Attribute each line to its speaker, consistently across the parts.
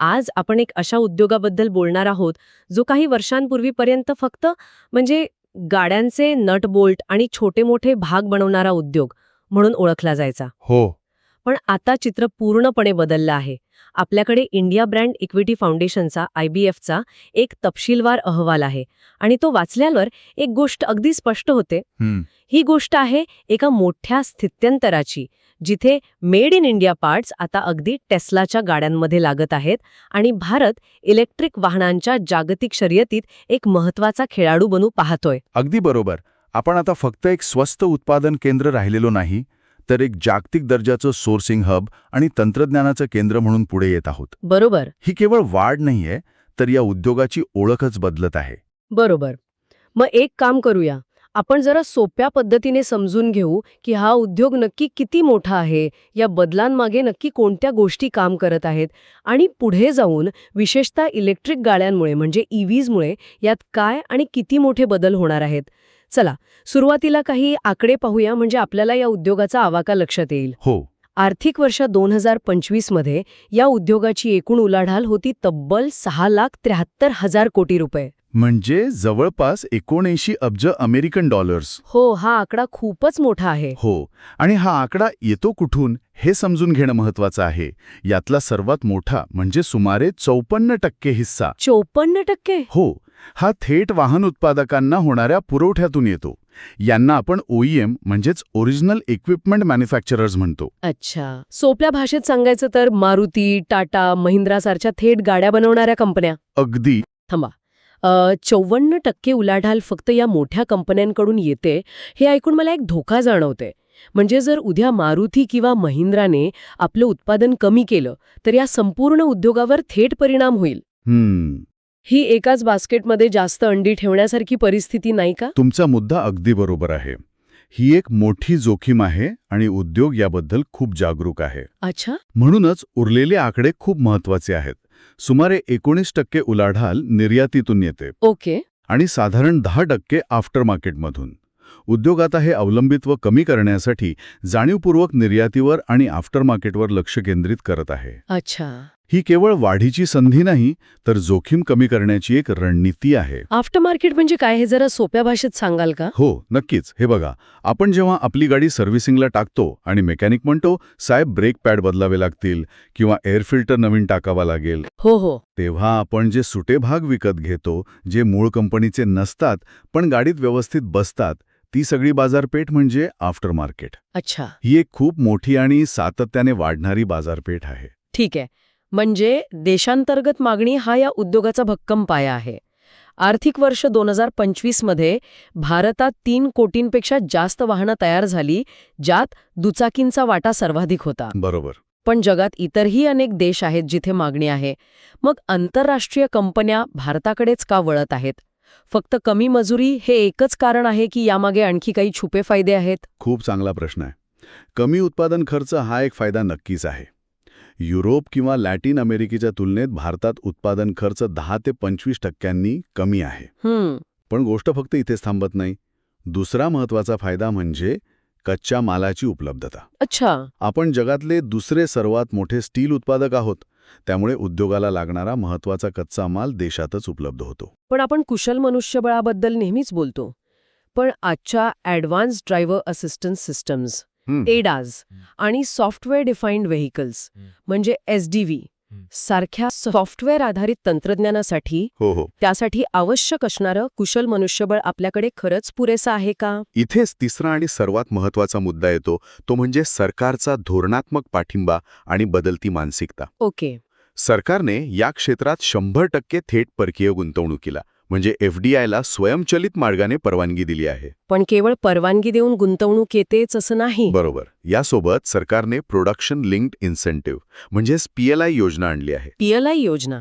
Speaker 1: आज आपण एक अशा उद्योगाबद्दल बोलणार आहोत जो काही वर्षांपूर्वीपर्यंत फक्त म्हणजे गाड्यांचे नट बोल्ट आणि छोटे मोठे भाग बनवणारा उद्योग म्हणून ओळखला जायचा.
Speaker 2: हो.
Speaker 1: पण आता चित्र पूर्णपणे बदललं आहे. आपल्याकडे इंडिया ब्रँड इक्विटी फाउंडेशनचा आय बी एफचा एक तपशीलवार अहवाल आहे आणि तो वाचल्यावर एक गोष्ट अगदी स्पष्ट होते.
Speaker 2: हं,
Speaker 1: ही गोष्ट आहे एका मोठ्या स्थित्यंतराची जिथे मेड इन इंडिया पार्ट्स आता अगदी टेस्लाच्या गाड्यांमध्ये लागत आहेत आणि भारत इलेक्ट्रिक वाहनांच्या जागतिक शर्यतीत एक महत्त्वाचा खेळाडू बनू पाहतोय.
Speaker 2: अगदी बरोबर. आपण आता फक्त एक स्वस्त उत्पादन केंद्र राहिलेलो नाही तर एक जागतिक दर्जाचं सोर्सिंग हब आणि तंत्रज्ञानाचं केंद्र म्हणून पुढे येत आहोत.
Speaker 1: बरोबर.
Speaker 2: ही केवळ वाढ नाहीये तर या उद्योगाची ओळखच बदलत आहे.
Speaker 1: बरोबर. मग एक काम करूया. आपण जरा सोप्या पद्धतीने समजून घेऊ की हा उद्योग नक्की किती मोठा आहे या बदलांमागे नक्की कोणत्या गोष्टी काम करत आहेत आणि पुढे जाऊन विशेषतः इलेक्ट्रिक गाड्यांमुळे म्हणजे ईव्हीजमुळे यात काय आणि किती मोठे बदल होणार आहेत? चला सुरुवातीला काही आकडे पाहूया म्हणजे आपल्याला या उद्योगाचा आवाका लक्षात येईल.
Speaker 2: हो.
Speaker 1: आर्थिक वर्ष दोन हजार पंचवीसमध्ये या उद्योगाची एकूण उलाढाल होती तब्बल सहा लाख त्र्याहत्तर हजार कोटी रुपये.
Speaker 2: म्हणजे जवळपास एकोणऐंशी अब्ज अमेरिकन डॉलर्स.
Speaker 1: हो हा आकडा खूपच मोठा आहे.
Speaker 2: हो आणि हा आकडा येतो कुठून हे समजून घेणं महत्वाचं आहे. यातला सर्वात मोठा म्हणजे सुमारे चौपन्न टक्के हिस्सा.
Speaker 1: चोपन्न टक्के?
Speaker 2: हो हा थेट वाहन उत्पादकांना होणाऱ्या पुरवठ्यातून येतो. यांना आपण ओईएम म्हणजेच ओरिजिनल इक्विपमेंट मॅन्युफॅक्चरर्स म्हणतो.
Speaker 1: अच्छा. सोप्या भाषेत सांगायचं तर मारुती टाटा महिंद्रासारख्या थेट गाड्या बनवणाऱ्या कंपन्या.
Speaker 2: अगदी.
Speaker 1: चौवन्न टक्के उलाढाल फक्त या मोठ्या कंपन्यांकडून येते हे ऐकून मला एक धोका जाणवते. म्हणजे जर उद्या मारुती किंवा महिंद्राने आपलं उत्पादन कमी केलं तर या संपूर्ण उद्योगावर थेट परिणाम होईल.
Speaker 2: हम्म.
Speaker 1: ही एकाच बास्केटमध्ये जास्त अंडी ठेवण्यासारखी परिस्थिती नाही का?
Speaker 2: तुमचा मुद्दा अगदी बरोबर आहे. ही एक मोठी जोखीम आहे आणि उद्योग याबद्दल खूप जागरूक आहे.
Speaker 1: अच्छा.
Speaker 2: म्हणूनच उरलेले आकडे खूप महत्त्वाचे आहेत. सुमारे एकोणीस टक्के उलाढाल निर्यातीतून येते.
Speaker 1: ओके.
Speaker 2: आणि साधारण दहा टक्के आफ्टर मार्केटमधून उद्योग आता हे अवलंबित्व कमी करण्यासाठी जाणीवपूर्वक निर्यातीवर आणि आफ्टर मार्केटवर लक्ष केंद्रित करत आहे.
Speaker 1: अच्छा.
Speaker 2: ही केवळ वाढीची संधी नाही तर जोखीम कमी करण्याची एक रणनीती आहे.
Speaker 1: आफ्टर मार्केट म्हणजे काय हे जरा सोप्या भाषेत सांगाल का?
Speaker 2: हो नक्कीच. हे बघा आपण जेव्हा आपली गाडी सर्व्हिसिंगला टाकतो आणि मेकॅनिक म्हणतो साहेब ब्रेक पॅड बदलावे लागतील किंवा एअर फिल्टर नवीन टाकावा लागेल.
Speaker 1: हो हो.
Speaker 2: तेव्हा आपण जे सुटे भाग विकत घेतो जे मूळ कंपनीचे नसतात पण गाडीत व्यवस्थित बसतात ती सगळी बाजारपेठ म्हणजे आफ्टर मार्केट
Speaker 1: अच्छा.
Speaker 2: ही एक खूप मोठी आणि सातत्याने वाढणारी बाजारपेठ आहे.
Speaker 1: ठीक आहे. म्हणजे देशांतर्गत मागणी हा या उद्योगाचा भक्कम पाया आहे. आर्थिक वर्ष दोन हजार पंचवीसमध्ये भारतात तीन कोटींपेक्षा जास्त वाहनं तयार झाली ज्यात दुचाकींचा वाटा सर्वाधिक होता.
Speaker 2: बरोबर.
Speaker 1: पण जगात इतरही अनेक देश आहेत जिथे मागणी आहे. मग आंतरराष्ट्रीय कंपन्या भारताकडेच का वळत आहेत? फक्त कमी मजुरी हे एकच कारण आहे की यामागे आणखी काही छुपे फायदे आहेत?
Speaker 2: खूप चांगला प्रश्न आहे. कमी उत्पादन खर्च हा एक फायदा नक्कीच आहे. युरोप किंवा लॅटिन अमेरिकेच्या तुलनेत भारतात उत्पादन खर्च दहा ते पंचवीस टक्क्यांनी कमी आहे. पण गोष्ट फक्त इथेच थांबत नाही. दुसरा महत्त्वाचा फायदा म्हणजे कच्च्या मालाची उपलब्धता.
Speaker 1: अच्छा.
Speaker 2: आपण जगातले दुसरे सर्वात मोठे स्टील उत्पादक आहोत. त्यामुळे उद्योगाला लागणारा महत्त्वाचा कच्चा माल देशातच उपलब्ध होतो.
Speaker 1: पण आपण कुशल मनुष्यबळाबद्दल नेहमीच बोलतो. पण आजच्या advance driver assistance systems ADAS आणि सॉफ्टवेअर डिफाईन्ड व्हेकल्स म्हणजे एस डी व्ही
Speaker 3: हं.
Speaker 1: सारख्या सॉफ्टवेअर आधारित तंत्रज्ञानासाठी
Speaker 2: हो हो.
Speaker 1: त्यासाठी आवश्यक असणारं कुशल मनुष्यबळ आपल्याकडे खरंच पुरेसं आहे का?
Speaker 2: इथेच तिसरा आणि सर्वात महत्त्वाचा मुद्दा येतो तो म्हणजे सरकारचा धोरणात्मक पाठिंबा आणि बदलती मानसिकता.
Speaker 1: ओके.
Speaker 2: सरकारने या क्षेत्रात शंभर टक्के थेट परकीय गुंतवणुकीला म्हणजे एफडीआयला स्वयंचलित मार्गाने परवानगी दिली आहे.
Speaker 1: पण केवळ परवानगी देऊन गुंतवणूक येतेच असं नाही.
Speaker 2: बरोबर. यासोबत सरकारने प्रोडक्शन लिंक्ड इन्सेंटिव्ह म्हणजेच पीएलआय योजना आणली आहे.
Speaker 1: पीएलआय योजना.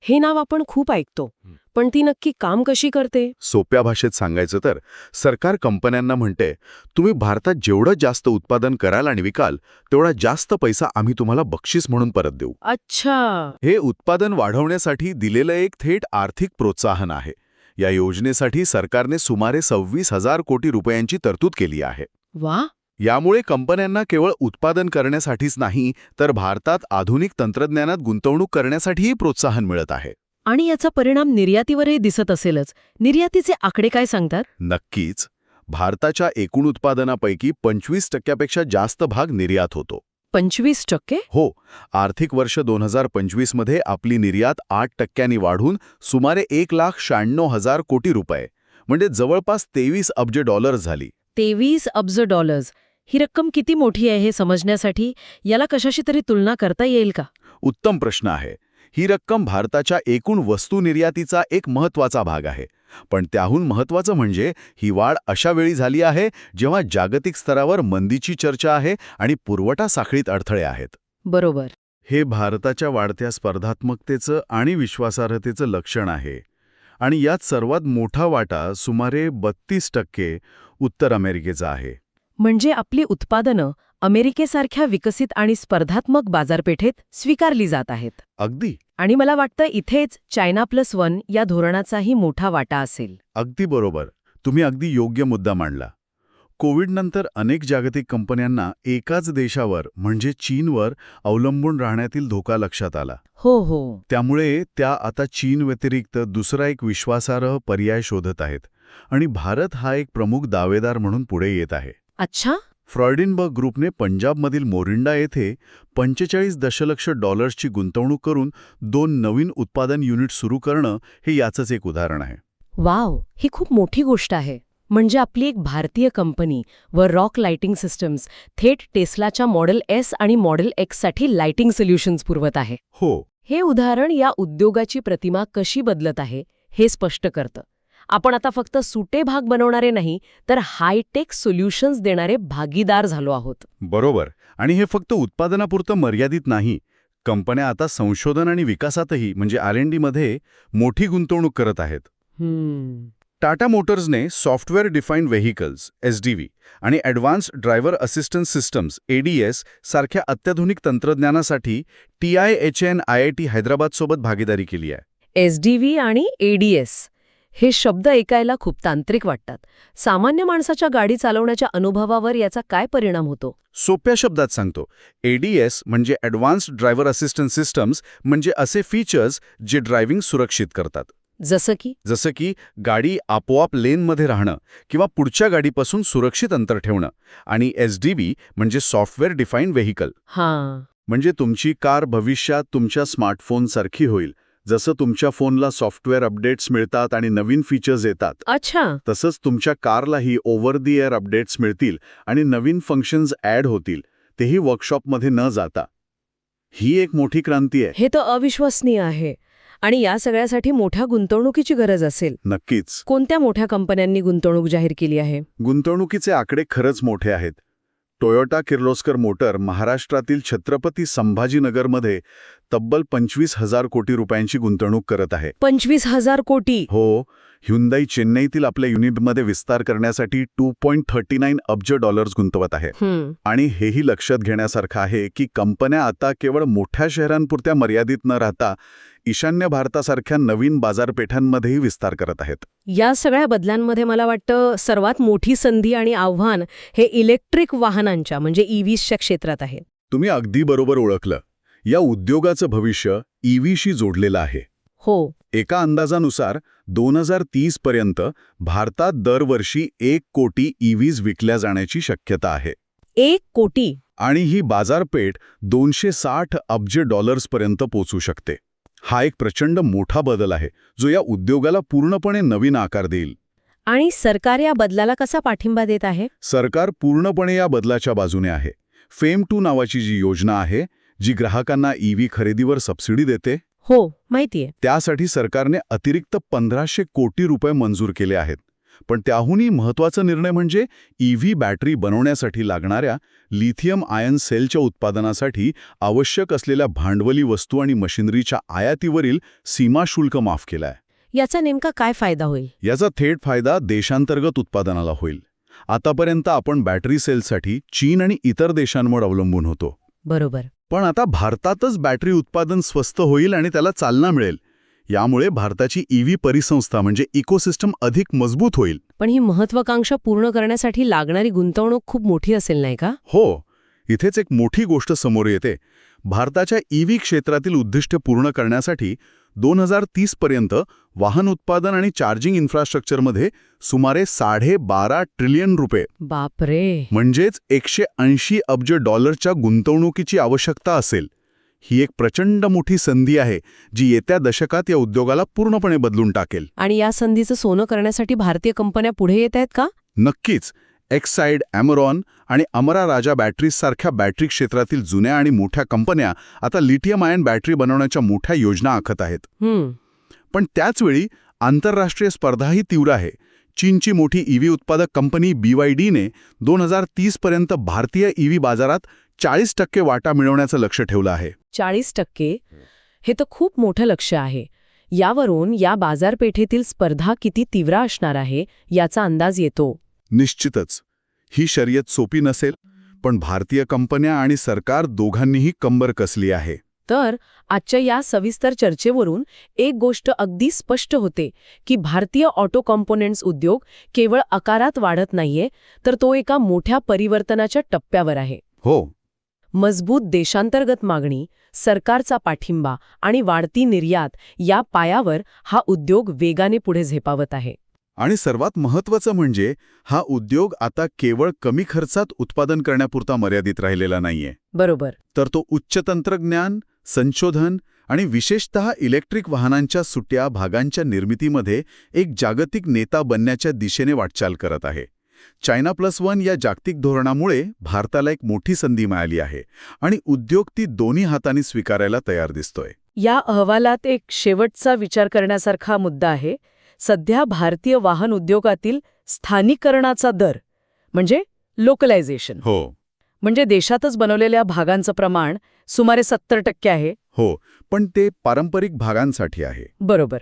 Speaker 1: हे नाव आपण खूप ऐकतो. पण ती नक्की काम कशी करते?
Speaker 2: सोप्या भाषेत सांगायचं तर सरकार कंपन्यांना म्हणते तुम्ही भारतात जेवढं जास्त उत्पादन कराल आणि विकाल तेवढा जास्त पैसा आम्ही तुम्हाला बक्षीस म्हणून परत देऊ.
Speaker 1: अच्छा.
Speaker 2: हे उत्पादन वाढवण्यासाठी दिलेलं एक थेट आर्थिक प्रोत्साहन आहे. या योजनेसाठी सरकारने सुमारे सव्वीस हजार कोटी रुपयांची तरतूद केली आहे.
Speaker 1: वा
Speaker 2: यामुळे कंपन्यांना केवळ उत्पादन करण्यासाठीच नाही तर भारतात आधुनिक तंत्रज्ञानात गुंतवणूक करण्यासाठीही प्रोत्साहन मिळत आहे.
Speaker 1: आणि याचा परिणाम निर्यातीवरही दिसत असेलच. निर्यातीचे आकडे काय सांगतात?
Speaker 2: नक्कीच. भारताच्या एकूण उत्पादनापैकी पंचवीस टक्क्यापेक्षा जास्त भाग निर्यात होतो.
Speaker 1: पंचवीस टक्के?
Speaker 2: हो. आर्थिक वर्ष दोन हजार पंचवीसमध्ये आपली निर्यात आठ टक्क्यांनी वाढून सुमारे एक लाख शहाण्णव हजार कोटी रुपये. म्हणजे जवळपास तेवीस अब्ज डॉलर्स झाली.
Speaker 1: तेवीस अब्ज डॉलर्स. ही रक्कम किती मोठी आहे हे समजण्यासाठी याला कशाशी तरी तुलना करता येईल का?
Speaker 2: उत्तम प्रश्न आहे. ही रक्कम भारताच्या एकूण वस्तू निर्यातीचा एक महत्त्वाचा भाग आहे. पण त्याहून महत्वाचं म्हणजे ही वाढ अशा वेळी झाली आहे जेव्हा जागतिक स्तरावर मंदीची चर्चा आहे आणि पुरवठा साखळीत अडथळे आहेत.
Speaker 1: बरोबर.
Speaker 2: हे भारताच्या वाढत्या स्पर्धात्मकतेचं आणि विश्वासार्हतेचं लक्षण आहे. आणि यात सर्वात मोठा वाटा सुमारे बत्तीस टक्के उत्तर अमेरिकेचा आहे.
Speaker 1: म्हणजे आपली उत्पादनं अमेरिकेसारख्या विकसित आणि स्पर्धात्मक बाजारपेठेत स्वीकारली जात आहेत.
Speaker 2: अगदी.
Speaker 1: आणि मला वाटतं इथेच चायना प्लस वन या धोरणाचाही मोठा वाटा असेल.
Speaker 2: अगदी बरोबर. तुम्ही अगदी योग्य मुद्दा मांडला. कोविडनंतर अनेक जागतिक कंपन्यांना एकाच देशावर म्हणजे चीनवर अवलंबून राहण्यातील धोका लक्षात आला.
Speaker 1: हो हो.
Speaker 2: त्यामुळे त्या आता चीन व्यतिरिक्त दुसरा एक विश्वासार्ह पर्याय शोधत आहेत. आणि भारत हा एक प्रमुख दावेदार म्हणून पुढे येत आहे.
Speaker 1: अच्छा?
Speaker 2: फ्रॉयडिनबर्ग ग्रुपने पंजाबमधील मोरिंडा येथे पंचेचाळीस दशलक्ष डॉलर्सची गुंतवणूक करून दोन नवीन उत्पादन युनिट सुरू करणं हे याचंच एक उदाहरण आहे.
Speaker 1: वाव ही खूप मोठी गोष्ट आहे. म्हणजे आपली एक भारतीय कंपनी व रॉक लाइटिंग सिस्टम्स थेट टेस्लाच्या मॉडेल एस आणि मॉडेल एक्ससाठी लाइटिंग सोल्युशन्स पुरवत आहे.
Speaker 2: हो.
Speaker 1: हे उदाहरण या उद्योगाची प्रतिमा कशी बदलत आहे हे स्पष्ट करतं. आपण आता फक्त सुटे भाग बनवणारे नाही तर हायटेक सोल्युशन्स देणारे भागीदार झालो आहोत.
Speaker 2: बरोबर. आणि हे फक्त उत्पादनापुरतं मर्यादित नाही. कंपन्या आता संशोधन आणि विकासातही म्हणजे आर एन डीमध्ये मोठी गुंतवणूक करत आहेत. Tata मोटर्सने software defined vehicles S D V आणि advanced driver assistance systems ADS सारख्या अत्याधुनिक तंत्रज्ञानासाठी T I H N I I T हैदराबादसोबत भागीदारी केली आहे.
Speaker 1: एसडीव्ही आणि एडीएस हे शब्द ऐकायला खूप तांत्रिक वाटतात. सामान्य माणसाच्या गाडी चालवण्याच्या अनुभवावर याचा काय परिणाम होतो?
Speaker 2: सोप्या शब्दात सांगतो. एडीएस म्हणजे ॲडव्हान्स्ड ड्रायव्हर असिस्टन्स सिस्टम्स म्हणजे असे फीचर्स जे ड्रायव्हिंग सुरक्षित करतात.
Speaker 1: जसं की?
Speaker 2: जसं की गाडी आपोआप लेनमध्ये राहणं किंवा पुढच्या गाडीपासून सुरक्षित अंतर ठेवणं आणि एस डी बी म्हणजे सॉफ्टवेअर डिफाईन्ड व्हेकल
Speaker 1: हां.
Speaker 2: म्हणजे तुमची कार भविष्यात तुमच्या स्मार्टफोनसारखी होईल. जसं तुमच्या फोनला सॉफ्टवेअर अपडेट्स मिळतात आणि नवीन फीचर्स येतात
Speaker 1: अच्छा.
Speaker 2: तसंच तुमच्या कारलाही ओव्हर दी एअर अपडेट्स मिळतील आणि नवीन फंक्शन्स ॲड होतील तेही वर्कशॉपमध्ये न जाता. ही एक मोठी क्रांती आहे.
Speaker 1: हे तर अविश्वसनीय आहे. आणि या सगळ्यासाठी मोठ्या गुंतवणुकीची गरज असेल.
Speaker 2: नक्कीच.
Speaker 1: कोणत्या मोठ्या कंपन्यांनी गुंतवणूक जाहीर केली आहे?
Speaker 2: गुंतवणुकीचे आकडे खरंच मोठे आहेत. टोयोटा किर्लोस्कर मोटर महाराष्ट्रातील छत्रपती संभाजीनगरमध्ये तब्बल पंचवीस हजार कोटी रुपयांची गुंतवणूक करत आहे.
Speaker 1: पंचवीस हजार कोटी.
Speaker 2: हो ह्युंदाई चेन्नईतील आपल्या युनिटमध्ये विस्तार करण्यासाठी टू पॉईंट थर्टी नाईन अब्ज डॉलर्स गुंतवत आहे. आणि हेही लक्षात घेण्यासारखं आहे की कंपन्या आता केवळ मोठ्या शहरांपुरत्या मर्यादित न राहता ईशान्य भारतासारख्या नवीन बाजारपेठांमध्येही विस्तार करत आहेत.
Speaker 1: या सगळ्या बदलांमध्ये मला वाटतं सर्वात मोठी संधी आणि आव्हान हे इलेक्ट्रिक वाहनांच्या म्हणजे ईव्हीच्या क्षेत्रात आहे.
Speaker 2: तुम्ही अगदी बरोबर ओळखलं. या उद्योगाचं भविष्य ईव्हीशी जोडलेलं आहे.
Speaker 1: हो.
Speaker 2: एका अंदाजानुसार दोन हजार तीस पर्यंत भारतात दरवर्षी एक कोटी ईव्हीज विकल्या जाण्याची शक्यता आहे.
Speaker 1: एक कोटी?
Speaker 2: आणि ही बाजारपेठ दोनशे साठ अब्ज डॉलर्सपर्यंत पोचू शकते. हा एक प्रचंड मोठा बदल आहे जो या उद्योगाला पूर्णपणे नवीन आकार देईल.
Speaker 1: आणि सरकार या बदलाला कसा पाठिंबा देत आहे?
Speaker 2: सरकार पूर्णपणे या बदलाच्या बाजूने आहे. फेम टू नावाची जी योजना आहे जी ग्राहकांना ईव्ही खरेदीवर सबसिडी देते
Speaker 1: हो माहितीये.
Speaker 2: त्यासाठी सरकारने अतिरिक्त पंधराशे कोटी रुपये मंजूर केले आहेत. पण त्याहूनही महत्त्वाचा निर्णय म्हणजे ईव्ही बॅटरी बनवण्यासाठी लागणाऱ्या लिथियम आयन सेलच्या उत्पादनासाठी आवश्यक असलेल्या भांडवली वस्तू आणि मशिनरीच्या आयातीवरील सीमा शुल्क माफ केलाय.
Speaker 1: याचा नेमका काय फायदा होईल?
Speaker 2: याचा थेट फायदा देशांतर्गत उत्पादनाला होईल. आतापर्यंत आपण बॅटरी सेल्ससाठी चीन आणि इतर देशांवर अवलंबून होतो.
Speaker 1: बरोबर.
Speaker 2: पण आता भारतातच बॅटरी उत्पादन स्वस्त होईल आणि त्याला चालना मिळेल. यामुळे भारताची ईव्ही परिसंस्था म्हणजे इकोसिस्टम अधिक मजबूत होईल.
Speaker 1: पण ही महत्वाकांक्षा पूर्ण करण्यासाठी लागणारी गुंतवणूक खूप मोठी असेल नाही का?
Speaker 2: हो इथेच एक मोठी गोष्ट समोर येते. भारताच्या ईव्ही क्षेत्रातील उद्दिष्ट पूर्ण करण्यासाठी दोन हजार पर्यंत वाहन उत्पादन आणि चार्जिंग इन्फ्रास्ट्रक्चरमध्ये सुमारे साडे बारा ट्रिलियन रुपये.
Speaker 1: बापरे!
Speaker 2: म्हणजेच एकशे ऐंशी अब्ज डॉलरच्या गुंतवणुकीची आवश्यकता असेल. ही एक प्रचंड मोठी संधी आहे जी येत्या दशकात या उद्योगाला पूर्णपणे बदलून टाकेल.
Speaker 1: आणि या संधीचं सोनं करण्यासाठी भारतीय कंपन्या पुढे येत आहेत का?
Speaker 2: नक्कीच. एक्साईड ॲमरॉन आणि अमरा राजा बॅटरीजसारख्या बॅटरी क्षेत्रातील जुन्या आणि मोठ्या कंपन्या आता लिथियम आयन बॅटरी बनवण्याच्या मोठ्या योजना आखत आहेत. पण त्याचवेळी आंतरराष्ट्रीय स्पर्धाही तीव्र आहे. चीनची मोठी ईव्ही उत्पादक कंपनी बीवायडीने दोन हजार पर्यंत भारतीय ईव्ही बाजारात चाळीस टक्के वाटा मिळवण्याचं लक्ष ठेवलं आहे.
Speaker 1: चाळीस टक्के? हे तर खूप मोठं लक्ष आहे. यावरून या बाजारपेठेतील स्पर्धा किती तीव्र असणार आहे याचा अंदाज येतो.
Speaker 2: निश्चितच. ही शर्यत सोपी नसेल पण भारतीय कंपन्या आणि सरकार दोघांनीही कंबर कसली आहे.
Speaker 1: तर आजच्या या सविस्तर चर्चेवरून एक गोष्ट अगदी स्पष्ट होते की भारतीय ऑटो कॉम्पोनेंट्स उद्योग केवळ आकारात वाढत नाहीये तर तो एका मोठ्या परिवर्तनाच्या टप्प्यावर आहे.
Speaker 2: हो.
Speaker 1: मजबूत देशांतर्गत मागणी सरकारचा पाठिंबा आणि वाढती निर्यात या पायावर हा उद्योग वेगाने पुढे झेपावत आहे.
Speaker 2: आणि सर्वात महत्त्वाचं म्हणजे हा उद्योग आता केवळ कमी खर्चात उत्पादन करण्यापुरता मर्यादित राहिलेला नाहीये.
Speaker 1: बरोबर.
Speaker 2: तर तो उच्च तंत्रज्ञान संशोधन आणि विशेषतः इलेक्ट्रिक वाहनांच्या सुट्या भागांच्या निर्मितीमध्ये एक जागतिक नेता बनण्याच्या दिशेने वाटचाल करत आहे. चायना प्लस वन या जागतिक धोरणामुळे भारताला एक मोठी संधी मिळाली आहे आणि उद्योग ती दोन्ही हातांनी स्वीकारायला तयार दिसतोय.
Speaker 1: या अहवालात एक शेवटचा विचार करण्यासारखा मुद्दा आहे. सध्या भारतीय वाहन उद्योगातील स्थानिकरणाचा दर म्हणजे लोकलायझेशन
Speaker 2: हो.
Speaker 1: म्हणजे देशातच बनवलेल्या भागांचं प्रमाण सुमारे सत्तर टक्के आहे.
Speaker 2: हो पण ते पारंपरिक भागांसाठी आहे.
Speaker 1: बरोबर.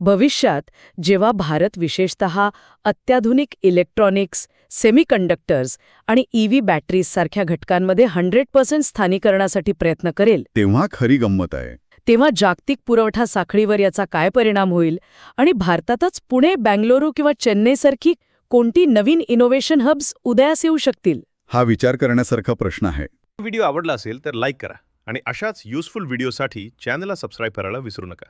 Speaker 1: भविष्यात जेव्हा भारत विशेषत अत्याधुनिक इलेक्ट्रॉनिक्स सेमीकंडक्टर्स आणि ईव्ही बॅटरीज सारख्या घटकांमध्ये हंड्रेड पर्सेंट स्थानिकरणासाठी प्रयत्न करेल
Speaker 2: तेव्हा खरी गंमत आहे.
Speaker 1: तेव्हा जागतिक पुरवठा साखळीवर याचा काय परिणाम होईल आणि भारतातच पुणे बँगलोरू किंवा चेन्नईसारखी कोणती नवीन इनोव्हेशन हब्स उदयास येऊ शकतील?
Speaker 2: हा विचार करण्यासारखा प्रश्न आहे.
Speaker 3: व्हिडिओ आवडला असेल तर लाईक करा आणि अशाच युजफुल व्हिडिओसाठी चॅनलला सबस्क्राईब करायला विसरू नका.